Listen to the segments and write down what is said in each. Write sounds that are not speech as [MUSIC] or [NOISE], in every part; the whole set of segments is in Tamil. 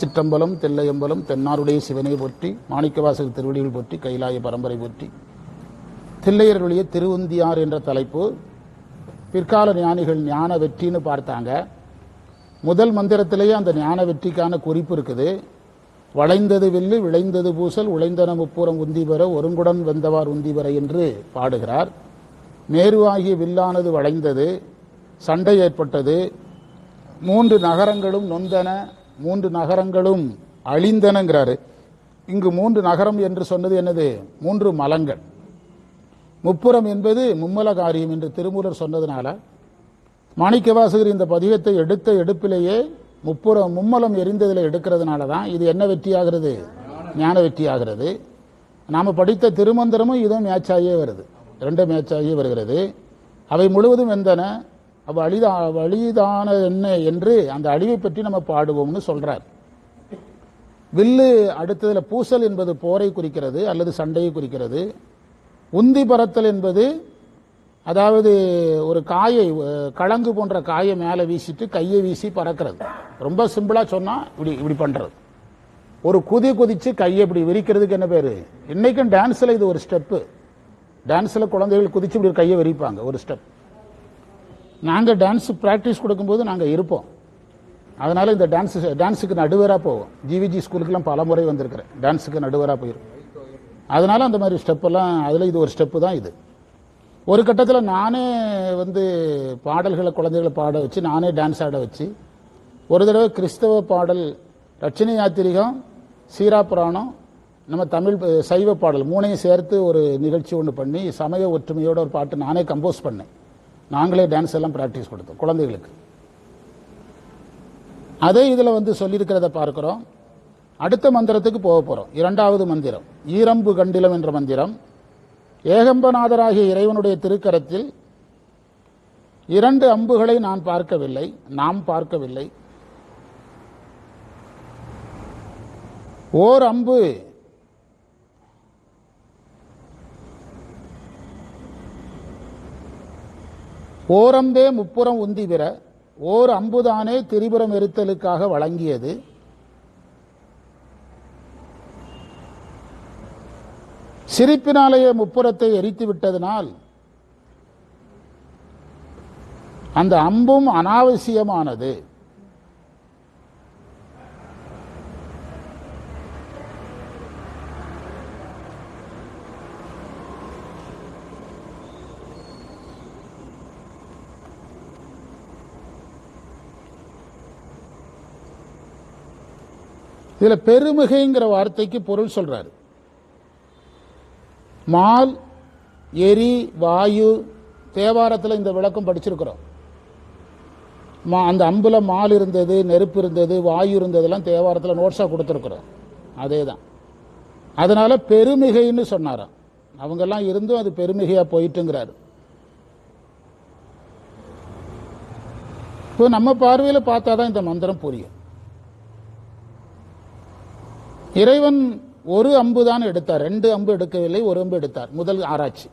சிற்றம்பலம் தெல்லையம்பலம் தென்னாருடைய சிவனை போற்றி மாணிக்கவாசல் திருவடிகள் போற்றி கைலாய பரம்பரை போற்றி. தில்லையர்களுடைய திருவுந்தியார் என்ற தலைப்பு. பிற்கால ஞானிகள் ஞான வெற்றின்னு பார்த்தாங்க. முதல் மந்திரத்திலேயே அந்த ஞான வெற்றிக்கான குறிப்பு இருக்குது. வளைந்தது வில்லு விளைந்தது பூசல் உழைந்தன முப்புறம் உந்தி பெற ஒருங்குடன் வெந்தவார் உந்தி பெற என்று பாடுகிறார். மேருவாகிய வில்லானது வளைந்தது சண்டை ஏற்பட்டது. மூன்று நகரங்களும் நொந்தன மூன்று நகரங்களும் அழிந்தனங்கிறாரு. இங்கு மூன்று நகரம் என்று சொன்னது என்னது? மூன்று மலங்கள். முப்புறம் என்பது மும்மல காரியம் என்று திருமூலர் சொன்னதுனால மாணிக்கவாசகர் இந்த பதிகத்தை எடுத்த எடுப்பிலேயே முப்புறம் மும்மலம் எரிந்ததில் எடுக்கிறதுனால தான் இது என்ன வெற்றியாகிறது? ஞான வெற்றியாகிறது. நாம் படித்த திருமந்திரமும் இதுவும் மேட்சாகியே வருது. ரெண்டும் மேட்சாகியே வருகிறது. அவை முழுவதும் வெந்தன அவ வழிதான என்ன என்று அந்த அழிவை பற்றி நம்ம பாடுவோம்னு சொல்றார். வில்லு அடுத்ததுல பூசல் என்பது போரை குறிக்கிறது அல்லது சண்டையை குறிக்கிறது. உந்தி பறத்தல் என்பது அதாவது ஒரு காயை அஹ், கலங்கு போன்ற காயை மேலே வீசிட்டு கையை வீசி பறக்கிறது. ரொம்ப சிம்பிளாக சொன்னால் இப்படி இப்படி பண்ணுறது ஒரு குதி குதிச்சு கையை இப்படி விரிக்கிறதுக்கு என்ன பேர்? இன்னைக்கும் டான்ஸில் இது ஒரு ஸ்டெப்பு டான்ஸில் குழந்தைகள் குதிச்சு இப்படி கையை விரிப்பாங்க ஒரு ஸ்டெப் நாங்கள் டான்ஸு ப்ராக்டிஸ் கொடுக்கும்போது நாங்கள் இருப்போம். அதனால் இந்த டான்ஸ் டான்ஸுக்கு நடுவராக போவோம். ஜிவிஜி ஸ்கூலுக்குலாம் பல முறை வந்திருக்கிறேன். டான்ஸுக்கு நடுவராக போயிரும். அதனால் அந்த மாதிரி ஸ்டெப்பெல்லாம் அதில் இது ஒரு ஸ்டெப்பு தான் இது. ஒரு கட்டத்தில் நானே வந்து பாடல்களை குழந்தைகளை பாட வச்சு நானே டான்ஸ் ஆட வச்சு ஒரு தடவை கிறிஸ்தவ பாடல் ரட்சணி யாத்திரிகம் சீரா புராணம் நம்ம தமிழ் சைவ பாடல் மூணையும் சேர்த்து ஒரு நிகழ்ச்சி ஒன்று பண்ணி சமய ஒற்றுமையோட ஒரு பாட்டு நானே கம்போஸ் பண்ணேன். நாங்களே டான்ஸ் எல்லாம் ப்ராக்டிஸ் கொடுத்தோம் குழந்தைகளுக்கு. அதே இதில் வந்து சொல்லியிருக்கிறத பார்க்கிறோம். அடுத்த மந்திரத்துக்கு போக போகிறோம் இரண்டாவது மந்திரம் ஈரம்பு கண்டிலம் என்ற மந்திரம். ஏகம்பநாதராகிய இறைவனுடைய திருக்கரத்தில் இரண்டு அம்புகளை நான் பார்க்கவில்லை நாம் பார்க்கவில்லை. ஓர் அம்பு ஓரம்பே முப்புறம் உந்திவிற ஓர் அம்புதானே திரிபுரம் எரித்தலுக்காக வழங்கியது. சிரிப்பினாலேயே முப்புறத்தை எரித்து விட்டதனால் அந்த அம்பும் அனாவசியமானது. இதில் பெருமிகைங்கிற வார்த்தைக்கு பொருள் சொல்றாரு. மால் எரி வாயு தேவாரத்தில் இந்த விளக்கம் படிச்சிருக்கிறோம். மா அந்த அம்பில் மால் இருந்தது நெருப்பு இருந்தது வாயு இருந்ததெல்லாம் தேவாரத்தில் நோட்ஸாக கொடுத்துருக்குறோம். அதே தான் அதனால் பெருமிகைன்னு சொன்னாராம். அவங்கெல்லாம் இருந்தும் அது பெருமிகையாக போயிட்டுங்கிறாரு. இப்போ நம்ம பார்வையில் பார்த்தா தான் இந்த மந்திரம் புரியும். இறைவன் ஒரு அம்பு தான் எடுத்தார். ரெண்டு அம்பு எடுக்கவில்லை ஒரு அம்பு எடுத்தார். முதல் ஆராய்ச்சி.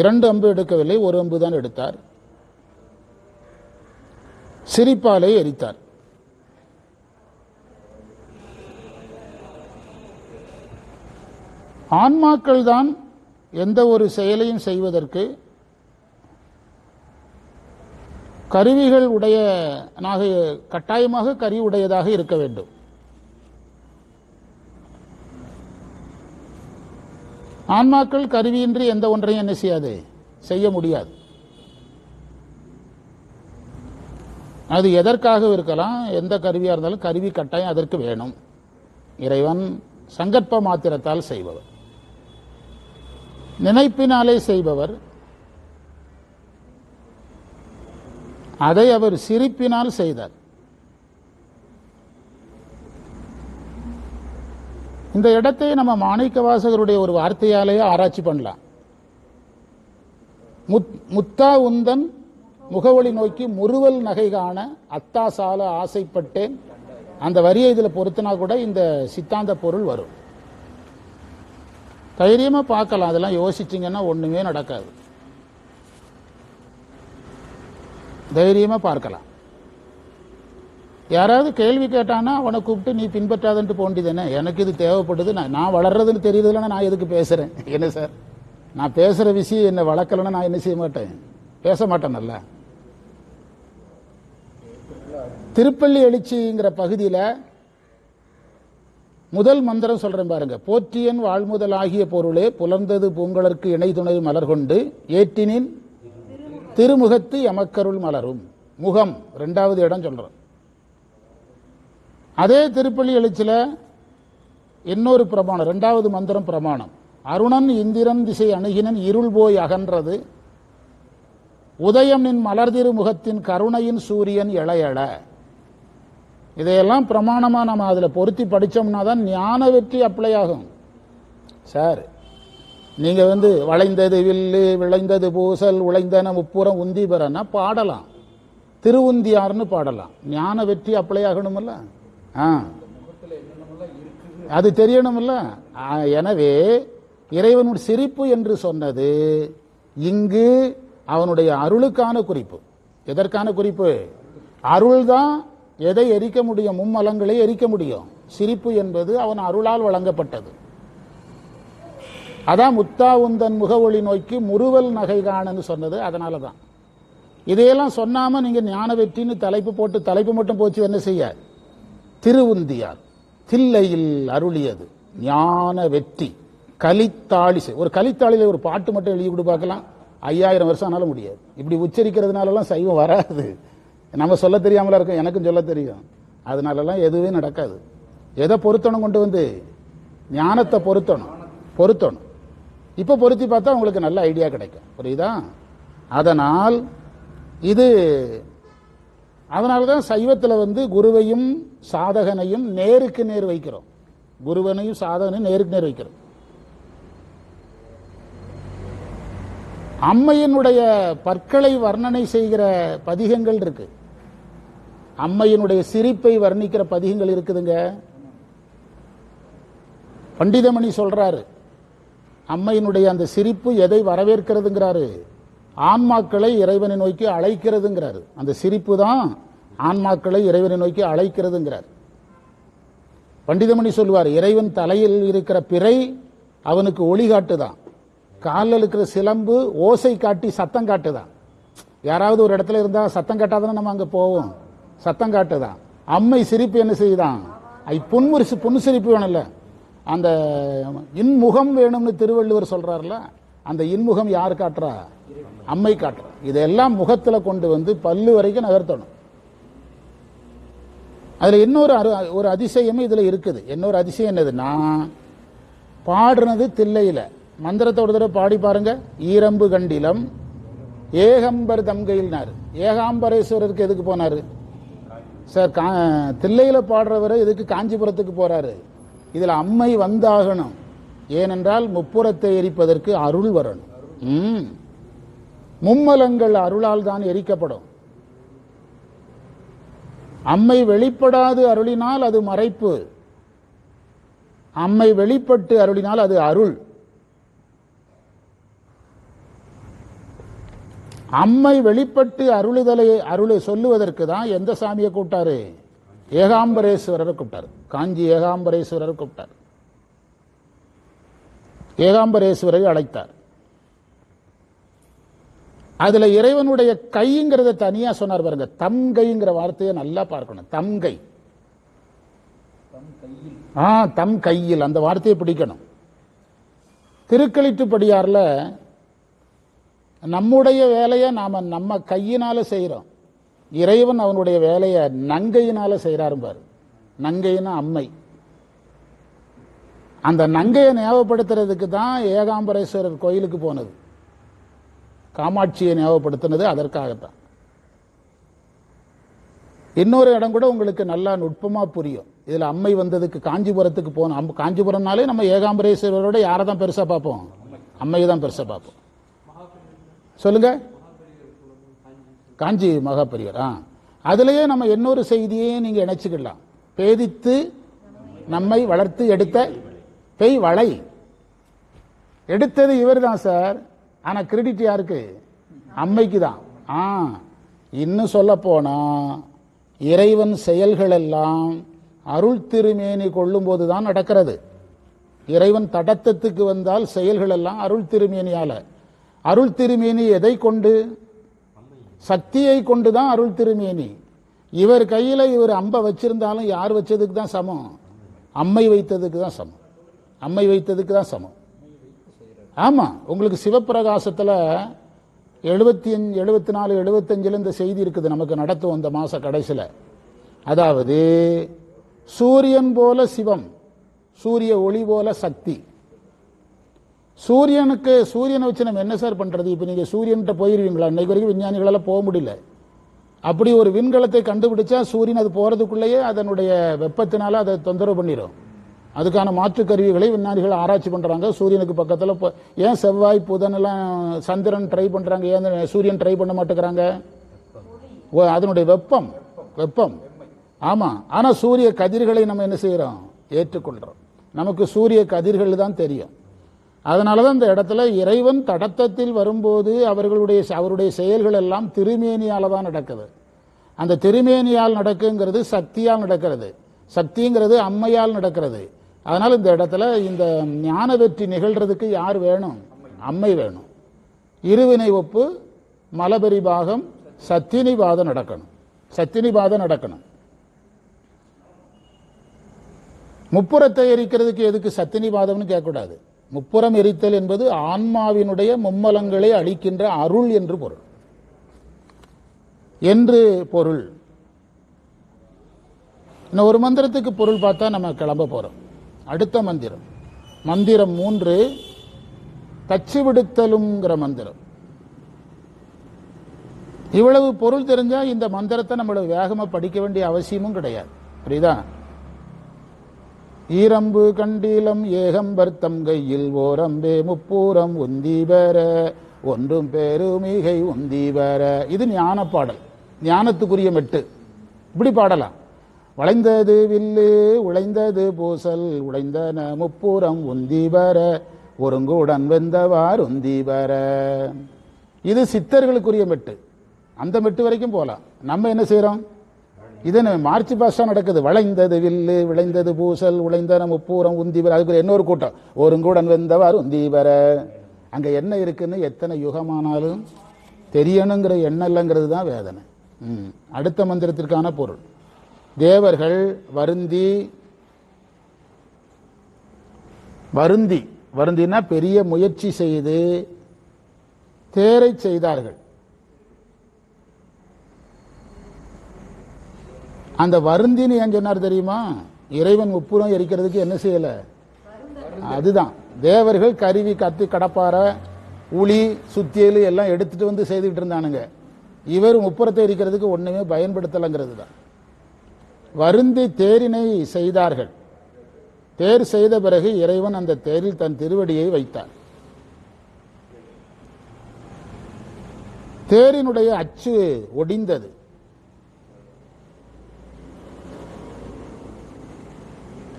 இரண்டு அம்பு எடுக்கவில்லை ஒரு அம்பு தான் எடுத்தார். சிரிப்பாலே எரித்தார். ஆன்மாக்கள் தான் எந்த ஒரு செயலையும் செய்வதற்கு கருவிகள் உடைய கட்டாயமாக கருவி உடையதாக இருக்க வேண்டும். ஆன்மாக்கள் கருவியின்றி எந்த ஒன்றையும் என்ன செய்யாது? செய்ய முடியாது. அது எதற்காக இருக்கலாம்? எந்த கருவியாக இருந்தாலும் கருவி கட்டாயம் அதற்கு வேணும். இறைவன் சங்கற்ப மாத்திரத்தால் செய்பவர். நினைப்பினாலே செய்பவர். அதை அவர் சிரிப்பினால் செய்தார். இந்த இடத்தை நம்ம மாணிக்க வாசகருடைய ஒரு வார்த்தையாலேயே ஆராய்ச்சி பண்ணலாம். முத்- முத்தா உந்தன் முகவழி நோக்கி முறுவல் நகை காண அத்தாசால ஆசைப்பட்டேன். அந்த வரியை இதில் பொருத்தினா கூட இந்த சித்தாந்த பொருள் வரும். தைரியமா பார்க்கலாம். அதெல்லாம் யோசிச்சிங்கன்னா ஒண்ணுமே நடக்காது. தைரியமாக பார்க்கலாம். யாராவது கேள்வி கேட்டானா அவனை கூப்பிட்டு நீ பின்பற்றாதன்ட்டு போண்டிதானே எனக்கு இது தேவைப்படுது. நான் நான் வளர்றதுன்னு தெரியுதுலன்னா நான் எதுக்கு பேசுகிறேன் [LAUGHS] என்ன சார்? நான் பேசுகிற விஷயம் என்னை வளர்க்கலன்னா நான் என்ன செய்ய மாட்டேன்? பேச மாட்டேன் திருப்பள்ளி எழுச்சிங்கிற பகுதியில் முதல் மந்திரம் சொல்கிறேன் பாருங்க. போற்றியன் வாழ்முதல் ஆகிய பொருளே புலர்ந்தது பூங்கலர்க்கு இணை துணை மலர் கொண்டு ஏற்றினின் திருமுகத்து எமக்கருள் மலரும். முகம் ரெண்டாவது இடம் சொல்கிறோம் அதே திருப்பள்ளி எழுச்சில இன்னொரு பிரமாணம் ரெண்டாவது மந்திரம் பிரமாணம். அருணன் இந்திரன் திசை அணுகினன் இருள் போய் அகன்றது. உதயம் நின் மலர்திரு முகத்தின் கருணையின் சூரியன் இளையள. இதையெல்லாம் பிரமாணமா நம்ம அதில் பொருத்தி படித்தோம்னா தான் ஞான வெற்றி அப்ளை ஆகும். சார் நீங்க வந்து வளைந்தது வில்லு விளைந்தது பூசல் உழைந்தன முப்புறம் உந்தி பெறனா பாடலாம். திருவுந்தியார்னு பாடலாம். ஞான வெற்றி அப்ளை ஆகணும்ல ஆ. அது தெரியணும்ல எனவே இறைவனுடைய சிரிப்பு என்று சொன்னது இங்கு அவனுடைய அருளுக்கான குறிப்பு. எதற்கான குறிப்பு? அருள் தான் எதை எரிக்க முடியும்? மும்மலங்களை எரிக்க முடியும். சிரிப்பு என்பது அவன் அருளால் வழங்கப்பட்டது. அதான் முத்தாவுந்தன் முகவொளி நோக்கி முறுவல் நகை காணன்னு சொன்னது அதனால தான் இதையெல்லாம் சொன்னாம நீங்க ஞான வெற்றின்னு தலைப்பு போட்டு தலைப்பு மட்டும் போச்சு என்ன செய்ய? திருவுந்தியார். தில்லையில் அருளியது ஞான வெற்றி. கலித்தாளிசை செய்- ஒரு கலித்தாளில ஒரு பாட்டு மட்டும் எழுதி கொடு பார்க்கலாம். ஐயாயிரம் வருஷம் ஆனாலும் முடியாது. இப்படி உச்சரிக்கிறதுனாலலாம் சைவம் வராது. நம்ம சொல்ல தெரியாமல இருக்கும் எனக்கும் சொல்ல தெரியும். அதனாலலாம் எதுவே நடக்காது. எதை பொருத்தணும் கொண்டு வந்து? ஞானத்தை பொருத்தணும். பொருத்தணும். இப்போ பொருத்தி பார்த்தா உங்களுக்கு நல்ல ஐடியா கிடைக்கும். புரியுதா? அதனால் இது அதனால தான் சைவத்தில் வந்து குருவையும் சாதகனையும் நேருக்கு நேர் வைக்கிறோம். குருவனையும் சாதகனையும் நேருக்கு நேர் வைக்கிறோம். அம்மையினுடைய பற்களை வர்ணனை செய்கிற பதிகங்கள் இருக்கு. அம்மையினுடைய சிரிப்பை வர்ணிக்கிற பதிகங்கள் இருக்குதுங்க. பண்டிதமணி சொல்றாரு அம்மையினுடைய அந்த சிரிப்பு எதை வரவேற்கிறதுங்கிறாரு? ஆன்மாக்களை இறைவனை நோக்கி அழைக்கிறதுங்கிறாரு. அந்த சிரிப்பு தான் ஆன்மாக்களை இறைவனை நோக்கி அழைக்கிறதுங்கிறார். பண்டிதமணி சொல்லுவார் இறைவன் தலையில் இருக்கிற பிறை அவனுக்கு ஒளி காட்டுதான் காலில் இருக்கிற சிலம்பு ஓசை காட்டி சத்தம் காட்டுதான் யாராவது ஒரு இடத்துல இருந்தா சத்தம் காட்டாதானே நம்ம அங்கே போவோம். சத்தம் காட்டுதான் அம்மை சிரிப்பு என்ன செய்யுதான் ஐ புன்முரிசு புன்சிரிப்பு வேணும்ல. அந்த இன்முகம் வேணும்னு திருவள்ளுவர் சொல்றாருல அந்த இன்முகம் யார் காட்டுறா? அம்மை காட்டுறா. இதெல்லாம் முகத்தில் கொண்டு வந்து பல்லு வரைக்கும் நகர்த்தணும். அதில் இன்னொரு அரு- ஒரு அதிசயமும் இதில் இருக்குது. இன்னொரு அதிசயம் என்னதுன்னா பாடுனது தில்லையில். மந்திரத்தை ஒரு தடவை பாடி பாருங்க. ஈரம்பு கண்டிலம் ஏகம்பர் தம்கையில்னார் ஏகாம்பரேஸ்வரருக்கு எதுக்கு போனாரு? சார் கா தில்லையில் பாடுறவர் எதுக்கு காஞ்சிபுரத்துக்கு போகிறாரு இதில் அம்மை வந்தாகணும். ஏனென்றால் முப்புறத்தை எரிப்பதற்கு அருள் வரணும். மும்மலங்கள் அருளால் தான் எரிக்கப்படும். அம்மை வெளிப்படாது அருளினால் அது மறைப்பு. அம்மை வெளிப்பட்டு அருளினால் அது அருள். அம்மை வெளிப்பட்டு அருளுதலை அருள் சொல்லுவதற்கு தான் எந்த சாமியை கூப்பிட்டாரு? ஏகாம்பரேஸ்வரரை கூப்பிட்டாரு. காஞ்சி ஏகாம்பரேஸ்வரர் கூப்பிட்டார். ஏகாம்பரேஸ்வரை அழைத்தார். அதுல இறைவனுடைய கைங்கிறத தனியா சொன்னார் பாருங்க. தம்கைங்கிற வார்த்தையை நல்லா பார்க்கணும். தம்கை ஆ தம் கையில். அந்த வார்த்தையை பிடிக்கணும். திருக்களிட்டுப்படியார்ல நம்முடைய வேலையை நாம நம்ம கையினால செய்யறோம் இறைவன் அவனுடைய வேலையை நங்கையினால செய்யறாரு பாரு நங்கைன்னா அம்மை. அந்த நங்கையை ஞாபகப்படுத்துறதுக்கு தான் ஏகாம்பரேஸ்வரர் கோயிலுக்கு போனது. காமாட்சியை ஞாபகப்படுத்தினது அதற்காகத்தான். இன்னொரு இடம் கூட உங்களுக்கு நல்லா நுட்பமா புரியும். இதில் அம்மை வந்ததுக்கு காஞ்சிபுரத்துக்கு போனோம் அம்- காஞ்சிபுரம்னாலே நம்ம ஏகாம்பரேஸ்வரரோட யாரை தான் பெருசாக பார்ப்போம்? அம்மையை தான் பெருசாக பார்ப்போம். சொல்லுங்க. காஞ்சி மகாபெரியர். ஆ. அதுலேயே நம்ம இன்னொரு செய்தியே நீங்க இணைச்சிக்கலாம் பேதித்து நம்மை வளர்த்து எடுத்த பெய் வளை எடுத்தது இவர் தான் சார் ஆனால் கிரெடிட் யாருக்கு? அம்மைக்கு தான் ஆ இன்னும் சொல்ல போனா இறைவன் செயல்கள் எல்லாம் அருள் திருமேனி கொள்ளும்போது தான் நடக்கிறது. இறைவன் தடத்தத்துக்கு வந்தால் செயல்கள் எல்லாம் அருள் திருமேனியால். அருள் திருமேனி எதை கொண்டு? சக்தியை கொண்டு தான் அருள் திருமேனி. இவர் கையில் இவர் அம்பை வச்சிருந்தாலும் யார் வச்சதுக்கு தான் சமம்? அம்மை வைத்ததுக்கு தான் சமம். அம்மை வைத்ததுக்கு தான் சமம். ஆமாம் உங்களுக்கு சிவப்பிரகாசத்தில் எழுபத்தி அஞ்சு எழுபத்தி நாலு எழுபத்தஞ்சில் இந்த செய்தி இருக்குது. நமக்கு நடத்தும் இந்த மாத கடைசியில். அதாவது சூரியன் போல சிவம் சூரிய ஒளி போல சக்தி. சூரியனுக்கு சூரியனை வச்சு நம்ம என்ன சார் பண்ணுறது இப்போ நீங்கள் சூரியன்கிட்ட போயிருவீங்களா? இன்றைக்கு வரைக்கும் விஞ்ஞானிகளால போக முடியல. அப்படி ஒரு விண்கலத்தை கண்டுபிடிச்சா சூரியன் அது போறதுக்குள்ளேயே அதனுடைய வெப்பத்தினால அதை தொந்தரவு பண்ணிடும் அதுக்கான மாற்று கருவிகளை விஞ்ஞானிகள் ஆராய்ச்சி பண்றாங்க. சூரியனுக்கு பக்கத்துல இப்போ ஏன் செவ்வாய் புதன் எல்லாம் சந்திரன் ட்ரை பண்றாங்க? ஏன் சூரியன் ட்ரை பண்ண மாட்டேங்கிறாங்க? அதனுடைய வெப்பம் வெப்பம். ஆமா. ஆனா சூரிய கதிர்களை நம்ம என்ன செய்யறோம்? ஏற்றுக்கொள்றோம். நமக்கு சூரிய கதிர்கள் தான் தெரியும். அதனாலதான் இந்த இடத்துல இறைவன் தடத்தத்தில் வரும்போது அவர்களுடைய அவருடைய செயல்கள் எல்லாம் திருமேனியால் தான் நடக்குது. அந்த திருமேனியால் நடக்குங்கிறது சக்தியால் நடக்கிறது. சக்திங்கிறது அம்மையால் நடக்கிறது. அதனால் இந்த இடத்துல இந்த ஞான வெற்றி நிகழ்கிறதுக்கு யார் வேணும்? அம்மை வேணும். இருவினை ஒப்பு மலபரிபாகம் சத்தினிபாதம் நடக்கணும். சத்தினிபாதம் நடக்கணும். முப்புறத்தை எரிக்கிறதுக்கு எதுக்கு சத்தினிபாதம்னு கேட்கக்கூடாது. முப்புறம் எரித்தல் என்பது ஆன்மாவினுடைய மும்மலங்களை அளிக்கின்ற அருள் என்று பொருள். என்று பொருள். இன்னும் ஒரு மந்திரத்துக்கு பொருள் பார்த்தா நம்ம கிளம்ப போறோம். அடுத்த மந்திரம். மந்திரம் மூன்று தச்சு விடுத்தலுங்கிற மந்திரம். இவ்வளவு பொருள் தெரிஞ்சா இந்த மந்திரத்தை நம்மளோட வேகமாக படிக்க வேண்டிய அவசியமும் கிடையாது. புரியுதா? ஈரம்பு கண்டீலம் ஏகம்பர் தம் கையில் ஓரம்பே முப்பூரம் உந்தி ஒன்றும் பெருமிகை உந்தி இது ஞான பாடல் ஞானத்துக்குரிய மெட்டு. இப்படி பாடலாம். வளைந்தது வில்லு உழைந்தது பூசல் உடைந்தன முப்பூரம் உந்தி ஒருங்குடன் வெந்தவார் உந்தி இது சித்தர்களுக்குரிய மெட்டு. அந்த மெட்டு வரைக்கும் போகலாம் நம்ம என்ன செய்கிறோம் இது மார்ச் பாஸ்டா நடக்குது. வளைந்தது வில்லு விளைந்தது பூசல் உழைந்தன முப்பூரம் உந்திவர அதுக்கு இன்னொரு கூட்டம். ஒருங்குடன் வெந்தவார் உந்தீவர அங்க என்ன இருக்குன்னு எத்தனை யுகமானாலும் தெரியணுங்கிற எண்ணம் இல்லைங்கிறது தான் வேதனை. ம். அடுத்த மந்திரத்திற்கான பொருள். தேவர்கள் வருந்தி வருந்தி. வருந்தினா பெரிய முயற்சி செய்து தேரை செய்தார்கள். அந்த வருந்தின்னு ஏன் சொன்னார் தெரியுமா? இறைவன் உப்புரம் எரிக்கிறதுக்கு என்ன செய்யல? அதுதான். தேவர்கள் கருவி கத்தி கடப்பாறை உளி சுத்தியல் எல்லாம் எடுத்துட்டு வந்து செய்துட்டு இருந்தானுங்க. இவர் முப்புறத்தை எரிக்கிறதுக்கு ஒண்ணுமே பயன்படுத்தலைங்கிறது தான் வருந்தி தேரினை செய்தார்கள். தேர் செய்த பிறகு இறைவன் அந்த தேரில் தன் திருவடியை வைத்தார். தேரினுடைய அச்சு ஒடிந்தது.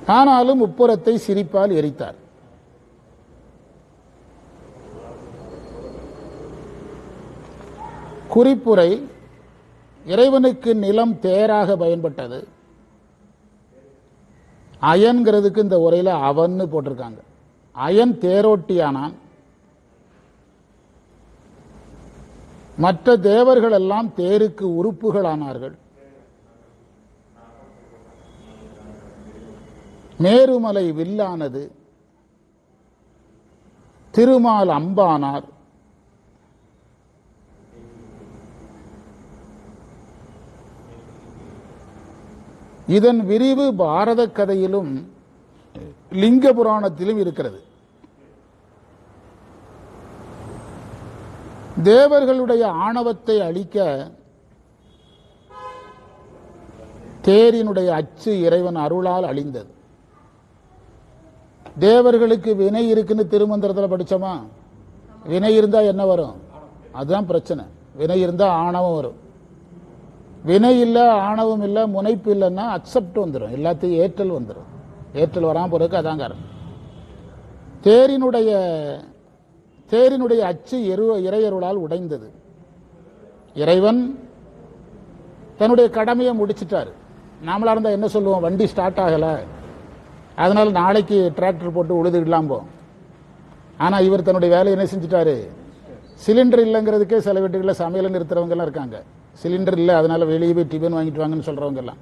ஆனாலும் உப்புரத்தை சிரிப்பால் எரித்தார். குறிப்புரை இறைவனுக்கு நிலம் தேராக பயன்பட்டது. அயன்கிறதுக்கு இந்த உரையில் அவன்னு போட்டிருக்காங்க. அயன் தேரோட்டியானான் மற்ற தேவர்கள் எல்லாம் தேருக்கு உறுப்புகளானார்கள். மேருமலை வில்லானது திருமால் அம்பானார். இதன் விரிவு பாரத கதையிலும் லிங்க புராணத்திலும் இருக்கிறது. தேவர்களுடைய ஆணவத்தை அழிக்க தேரினுடைய அச்சு இறைவன் அருளால் அழிந்தது. தேவர்களுக்கு வினை இருக்குன்னு திருமந்திரத்தில் படிச்சோமா? வினை இருந்தால் என்ன வரும்? அதுதான் பிரச்சனை. வினை இருந்தால் ஆணவம் வரும். வினை இல்லை ஆணவம் இல்லை முனைப்பு இல்லைன்னா அக்செப்ட் வந்துடும் எல்லாத்தையும் ஏற்றல் வந்துடும் ஏற்றல் வராமல் போறதுக்கு அதான் காரணம் தேரினுடைய தேரினுடைய அச்சு எரு இறையருளால் உடைந்தது. இறைவன் தன்னுடைய கடமையை முடிச்சிட்டாரு. நாமளாக இருந்தால் என்ன சொல்லுவோம்? வண்டி ஸ்டார்ட் ஆகலை. அதனால நாளைக்கு டிராக்டர் போட்டு உழுதுடலாம் போ ஆனா இவர் தன்னுடைய வேலையை என்ன செஞ்சுட்டாரு? சிலிண்டர் இல்லைங்கிறதுக்கே சில வீட்டுகளில் சமையல் நிறுத்துறவங்க எல்லாம் இருக்காங்க. சிலிண்டர் இல்லை அதனால வெளியே போய் டிஃபன் வாங்கிட்டு வாங்கன்னு சொல்றவங்க எல்லாம்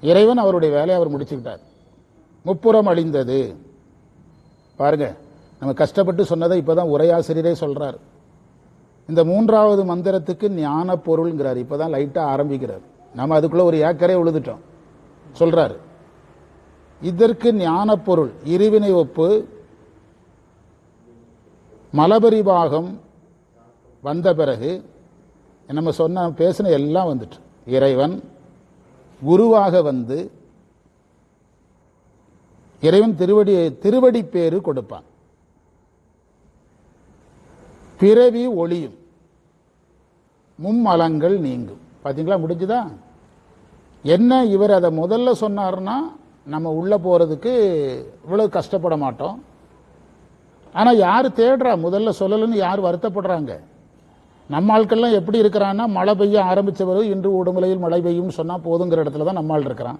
இறைவன் அவருடைய வேலையை அவர் முடிச்சுக்கிட்டார். முப்புறம் அழிந்தது. பாருங்க நம்ம கஷ்டப்பட்டு சொன்னதை இப்பதான் உரையாசிரியரே சொல்றார். இந்த மூன்றாவது மந்திரத்துக்கு ஞான பொருள்ங்கிறார். இப்பதான் லைட்டாக ஆரம்பிக்கிறார். நம்ம அதுக்குள்ள ஒரு ஏக்கரே உழுதுட்டோம். சொல்றாரு. இதற்கு ஞானப்பொருள் இருவினை ஒப்பு மலபரிபாகம் வந்த பிறகு நம்ம சொன்ன பேசின எல்லாம் வந்துட்டு. இறைவன் குருவாக வந்து இறைவன் திருவடி திருவடி பேரு கொடுப்பான். பிறவி ஒளியும் மும்மலங்கள் நீங்கும். பார்த்தீங்களா முடிஞ்சுதா? என்ன இவர் அதை முதல்ல சொன்னார்னா நம்ம உள்ளே போகிறதுக்கு இவ்வளவு கஷ்டப்பட மாட்டோம். ஆனால் யார் தேடுறா? முதல்ல சொல்லலன்னு யார் வருத்தப்படுறாங்க? நம்ம ஆட்கள்லாம் எப்படி இருக்கிறான்னா மழை பெய்ய ஆரம்பித்த பிறகு இன்று உடுமலையில் மழை பெய்யும்னு சொன்னால் போதுங்கிற இடத்துல தான் நம்ம ஆள் இருக்கிறான்.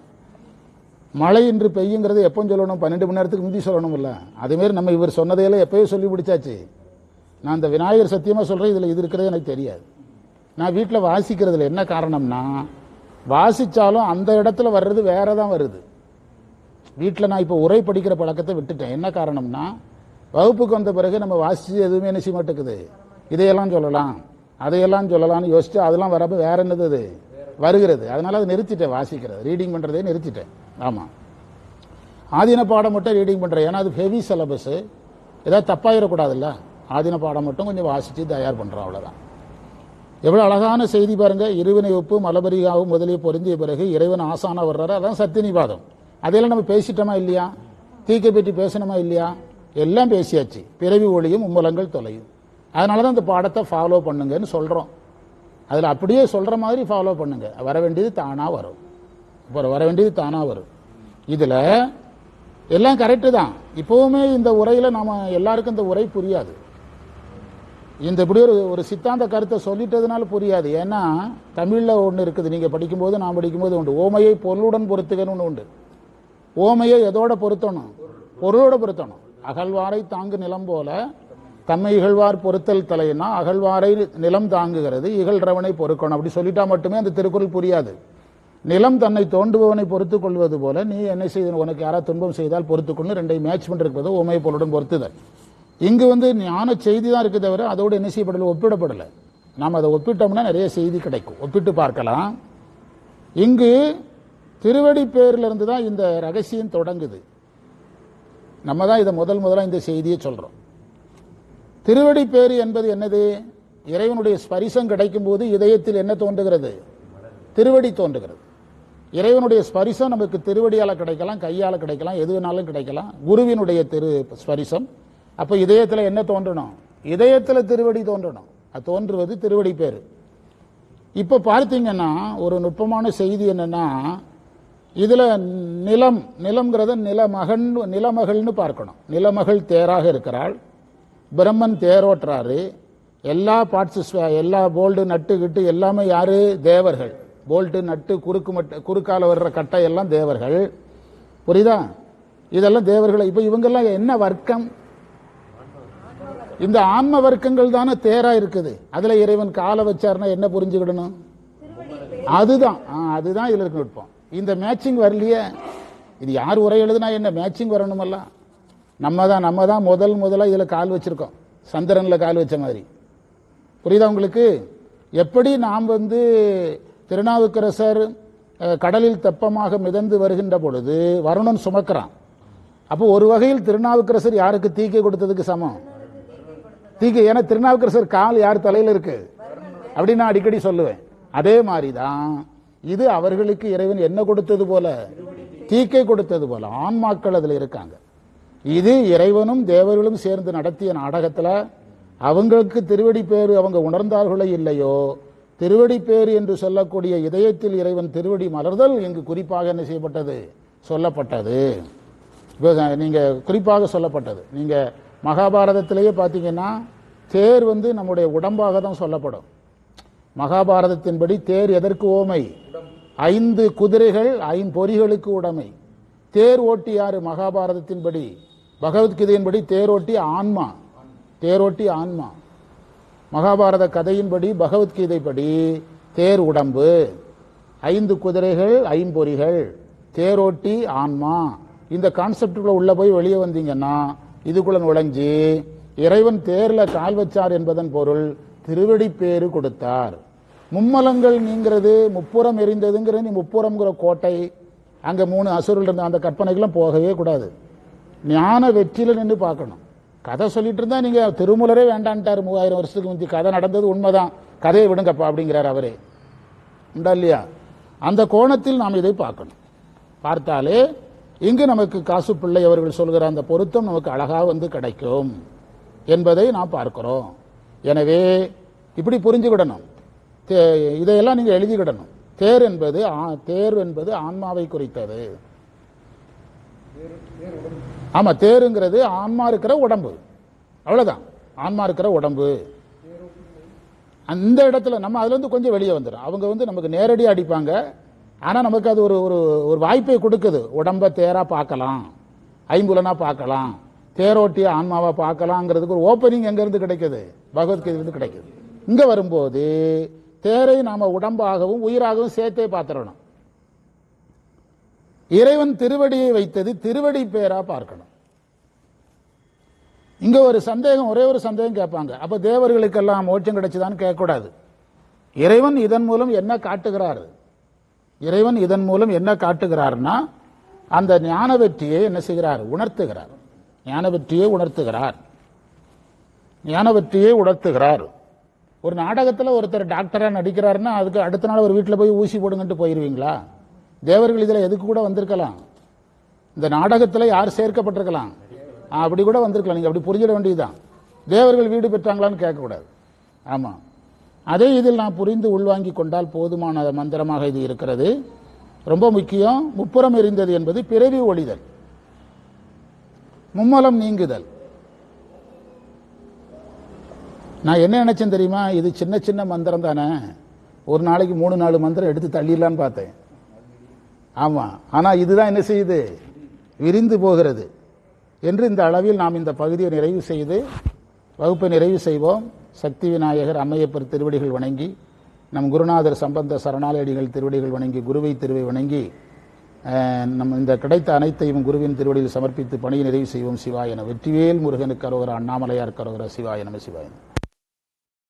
மழை இன்று பெய்யுங்கிறது எப்போ சொல்லணும்? பன்னெண்டு மணி நேரத்துக்கு முந்தி சொல்லணும் இல்லை அதேமாரி நம்ம இவர் சொன்னதையெல்லாம் எப்பயோ சொல்லி பிடிச்சாச்சு நான் இந்த விநாயகர் சத்தியமாக சொல்கிறேன் இதில் இது இருக்கிறது எனக்கு தெரியாது. நான் வீட்டில் வாசிக்கிறதுல என்ன காரணம்னா வாசித்தாலும் அந்த இடத்துல வர்றது வேற தான் வருது. வீட்டில் நான் இப்போ உரை படிக்கிற பழக்கத்தை விட்டுட்டேன். என்ன காரணம்னா வகுப்புக்கு வந்த பிறகு நம்ம வாசிச்சு எதுவுமே என்ன செய்ய மாட்டேங்குது? இதையெல்லாம் சொல்லலாம். அதையெல்லாம் சொல்லலாம்னு யோசிச்சு அதெல்லாம் வரப்ப வேற என்னது அது? வருகிறது. அதனால அதை நிறுத்திட்டேன் வாசிக்கிறது. ரீடிங் பண்ணுறதே நிறுத்திட்டேன். ஆமாம் ஆதீன பாடம் மட்டும் ரீடிங் பண்ணுறேன் ஏன்னா அது ஹெவி சிலபஸ் ஏதாவது தப்பாயிடக்கூடாதுல்ல ஆதீன பாடம் மட்டும் கொஞ்சம் வாசித்து தயார் பண்ணுறோம் அவ்வளோதான் எவ்வளோ அழகான செய்தி பாருங்க. இருவினை உப்பு மலபரிகாவும் முதலிய பொருந்திய பிறகு இறைவன் ஆசானா வர்றாரு. அதான் சத்தியநிவாதம் அதையெல்லாம் நம்ம பேசிட்டோமா இல்லையா? தீக்கை பற்றி பேசணுமா இல்லையா? எல்லாம் பேசியாச்சு. பிறவி ஒளியும் உம்மலங்கள் தொலையும். அதனால தான் இந்த பாடத்தை ஃபாலோ பண்ணுங்கன்னு சொல்கிறோம் அதில் அப்படியே சொல்கிற மாதிரி ஃபாலோ பண்ணுங்க. வர வேண்டியது தானாக வரும். இப்போ வர வேண்டியது தானாக வரும். இதில் எல்லாம் கரெக்டு தான். இப்போவுமே இந்த உரையில் நம்ம எல்லாருக்கும் இந்த உரை புரியாது. இந்த இப்படி ஒரு ஒரு சித்தாந்த கருத்தை சொல்லிட்டதுனால புரியாது. ஏன்னா தமிழில் ஒன்று இருக்குது. நீங்கள் படிக்கும்போது நான் படிக்கும்போது உண்டு. ஓமையை பொருளுடன் பொறுத்துக்கன்னு ஒன்று உண்டு. ஓமையை எதோட பொருத்தணும்? பொருளோட பொருத்தணும். அகழ்வாரை தாங்கு நிலம் போல தன்மை இகழ்வார் பொருத்தல் தலைன்னா அகழ்வாரை நிலம் தாங்குகிறது இகழ்றவனை பொறுக்கணும். அப்படி சொல்லிட்டா மட்டுமே அந்த திருக்குறள் புரியாது. நிலம் தன்னை தோண்டுபவனை பொறுத்துக் கொள்வது போல நீ என்ன செய்த உனக்கு யாராவது துன்பம் செய்தால் பொறுத்துக்கொண்டு ரெண்டையும் மேட்ச் பண்ணிருப்பது ஓமை பொருளுடன் பொறுத்துதல். இங்கு வந்து ஞான செய்தி தான் இருக்கு தவிர அதோடு என்ன செய்யப்படல? ஒப்பிடப்படலை. நாம் அதை ஒப்பிட்டோம்னா நிறைய செய்தி கிடைக்கும். ஒப்பிட்டு பார்க்கலாம். இங்கு திருவடி பேர்ல இருந்து தான் இந்த ரகசியம் தொடங்குது. நம்ம தான் இதை முதல் முதலாக இந்த செய்தியை சொல்கிறோம் திருவடி பேர் என்பது என்னது? இறைவனுடைய ஸ்பரிசம் கிடைக்கும் போது இதயத்தில் என்ன தோன்றுகிறது? திருவடி தோன்றுகிறது. இறைவனுடைய ஸ்பரிசம் நமக்கு திருவடியால் கிடைக்கலாம் கையால் கிடைக்கலாம் எது வேணாலும் கிடைக்கலாம். குருவினுடைய திரு ஸ்பரிசம். அப்போ இதயத்தில் என்ன தோன்றணும்? இதயத்தில் திருவடி தோன்றணும். அது தோன்றுவது திருவடி பேர். இப்போ பார்த்தீங்கன்னா ஒரு நுட்பமான செய்தி என்னென்னா இதில் நிலம் நிலம்ங்கிறத நிலமகன் நிலமகள்னு பார்க்கணும். நிலமகள் தேராக இருக்கிறாள். பிரம்மன் தேரோட்டுறாரு எல்லா பார்ட்ஸ் எல்லா போல்டு நட்டு கிட்டு எல்லாமே யாரு? தேவர்கள். போல்ட்டு நட்டு குறுக்கு மட்டு குறுக்கால வர்ற கட்டை எல்லாம் தேவர்கள். புரியுதா? இதெல்லாம் தேவர்கள் இப்போ இவங்கெல்லாம் என்ன வர்க்கம்? இந்த ஆன்ம வர்க்கங்கள் தானே தேரா இருக்குது. அதில் இறைவன் காலை வச்சாருன்னா என்ன புரிஞ்சுக்கிடணும்? அதுதான். ஆ, அதுதான் இதில் இருக்க நுட்பம். இந்த மேட்சிங் வரலையே. இது யார் உரை எழுதுனா என்ன? மேட்சிங் வரணுமெல்லாம் நம்ம தான் நம்ம தான் முதல் முதலாக இதில் கால் வச்சிருக்கோம். சந்திரனில் கால் வச்ச மாதிரி. புரியுதா உங்களுக்கு? எப்படி நாம் வந்து திருநாவுக்கரசர் கடலில் தெப்பமாக மிதந்து வருகின்ற பொழுது வருணன் சுமக்கிறான். அப்போ ஒரு வகையில் திருநாவுக்கரசர் யாருக்கு தீக்கை கொடுத்ததுக்கு சமம்? தீக்கை ஏன்னா திருநாவுக்கரசர் கால் யார் தலையில் இருக்கு? அப்படின்னு நான் அடிக்கடி சொல்லுவேன். அதே மாதிரி தான் இது அவர்களுக்கு இறைவன் என்ன கொடுத்தது போல? தீக்கை கொடுத்தது போல. ஆன்மாக்கள் அதில் இருக்காங்க. இது இறைவனும் தேவர்களும் சேர்ந்து நடத்திய நாடகத்தில் அவங்களுக்கு திருவடி பேரு அவங்க உணர்ந்தார்களோ இல்லையோ திருவடி பேரு என்று சொல்லக்கூடிய இதயத்தில் இறைவன் திருவடி மலர்தல் இங்கு குறிப்பாக என்ன செய்யப்பட்டது? சொல்லப்பட்டது. நீங்கள் குறிப்பாக சொல்லப்பட்டது. நீங்கள் மகாபாரதத்திலேயே பார்த்தீங்கன்னா தேர் வந்து நம்முடைய உடம்பாக தான் சொல்லப்படும். மகாபாரதத்தின்படி தேர் எதற்கு ஓமை? ஐந்து குதிரைகள் ஐம்பொறிகளுக்கு உடைமை. தேர் ஓட்டி யாரு? மகாபாரதத்தின்படி. பகவத்கீதையின்படி தேரோட்டி ஆன்மா. தேரோட்டி ஆன்மா. மகாபாரத கதையின்படி பகவத்கீதைப்படி தேர் உடம்பு. ஐந்து குதிரைகள் ஐம்பொறிகள் தேரோட்டி ஆன்மா. இந்த கான்செப்டுக்குள்ள உள்ள போய் வெளியே வந்தீங்கன்னா இதுக்குள்ள நுழைஞ்சு இறைவன் தேர்ல கால் வச்சார் என்பதன் பொருள் திருவடி பேரு கொடுத்தார். மும்மலங்கள் நீங்கிறது முப்புறம் எரிந்ததுங்கிறது நீ முப்புறம்ங்கிற கோட்டை அங்கே மூணு அசுரல் இருந்த அந்த கற்பனைக்கெல்லாம் போகவே கூடாது. ஞான வெற்றியில் நின்று பார்க்கணும். கதை சொல்லிட்டு இருந்தா நீங்க திருமூலரே வேண்டான்ட்டார் மூவாயிரம் வருஷத்துக்கு முந்தி. கதை நடந்தது உண்மைதான். கதையை விடுங்கப்பா அப்படிங்கிறார் அவரே. உண்டா இல்லையா? அந்த கோணத்தில் நாம் இதை பார்க்கணும். பார்த்தாலே இங்கு நமக்கு காசு பிள்ளை அவர்கள் சொல்கிற அந்த பொருத்தம் நமக்கு அழகாக வந்து கிடைக்கும் என்பதை நாம் பார்க்கிறோம். எனவே இப்படி புரிஞ்சுக்கிடணும். தே- இதையெல்லாம் நீங்கள் எழுதிக்கிடணும். தேர் என்பது ஆ- தேர் என்பது ஆன்மாவை குறித்தது. ஆமா தேருங்கிறது ஆன்மா இருக்கிற உடம்பு. அவ்வளவுதான். ஆன்மா இருக்கிற உடம்பு. அந்த இடத்துல நம்ம அதுல இருந்து கொஞ்சம் வெளியே வந்துடும். அவங்க வந்து நமக்கு நேரடியாக அடிப்பாங்க. ஆனா நமக்கு அது ஒரு ஒரு ஒரு வாய்ப்பை கொடுக்குது. உடம்ப தேரா பார்க்கலாம். ஐம்புலனா பார்க்கலாம். தேரோட்டிய ஆன்மாவா பார்க்கலாங்கிறதுக்கு ஒரு ஓப்பனிங் எங்க இருந்து கிடைக்குது? பகவத்கீதையிலிருந்து கிடைக்குது. இங்கே வரும்போது தேரை நாம் உடம்பாகவும் உயிராகவும் சேர்த்தே பார்த்துடணும். இறைவன் திருவடியை வைத்தது திருவடி பேராக பார்க்கணும். இங்கே ஒரு சந்தேகம் ஒரே ஒரு சந்தேகம் கேட்பாங்க. அப்போ தேவர்களுக்கெல்லாம் மோட்சம் கிடைச்சிதான்னு கேட்கக்கூடாது. இறைவன் இதன் மூலம் என்ன காட்டுகிறார்? இறைவன் இதன் மூலம் என்ன காட்டுகிறார்னா அந்த ஞான வெற்றியை என்ன செய்கிறார்? உணர்த்துகிறார். ஞான வெற்றியை உணர்த்துகிறார். ஞான வெற்றியை உணர்த்துகிறார். ஒரு நாடகத்தில் ஒருத்தர் டாக்டராக நடிக்கிறாருன்னா அதுக்கு அடுத்த நாள் ஒரு வீட்டில் போய் ஊசி போடுங்கன்ட்டு போயிருவீங்களா? தேவர்கள் இதில் எதுக்கு கூட வந்திருக்கலாம். இந்த நாடகத்தில் யார் சேர்க்கப்பட்டிருக்கலாம்? அப்படி கூட வந்திருக்கலாம். நீங்கள் அப்படி புரிஞ்சிட வேண்டியதுதான். தேவர்கள் வீடு பெற்றாங்களான்னு கேட்கக்கூடாது. ஆமாம் அதே இதில் நான் புரிந்து உள்வாங்கி கொண்டால் போதுமான மந்திரமாக இது இருக்கிறது. ரொம்ப முக்கியம் முப்புறம் எரிந்தது என்பது பிறவி ஒளிதல். மும்மலம் நீங்குதல். நான் என்ன நினைச்சேன் தெரியுமா? இது சின்ன சின்ன மந்திரம் தானே. ஒரு நாளைக்கு மூணு நாலு மந்திரம் எடுத்து தள்ளிடலான்னு பார்த்தேன். ஆமாம் ஆனால் இதுதான் என்ன செய்யுது? விரிந்து போகிறது. என்று இந்த அளவில் நாம் இந்த பகுதியை நிறைவு செய்து வகுப்பை நிறைவு செய்வோம். சக்தி விநாயகர் அம்மையப்பர் திருவடிகள் வணங்கி நம் குருநாதர் சம்பந்த சரணாலயடிகள் திருவடிகள் வணங்கி குருவை திருவை வணங்கி நம் இந்த கிடைத்த அனைத்தையும் குருவின் திருவடியில் சமர்ப்பித்து பணியை நிறைவு செய்வோம். சிவாயன வெற்றிவேல் முருகனுக்கு அரோகரா அண்ணாமலையார் கரோகர சிவாய சிவாயனம்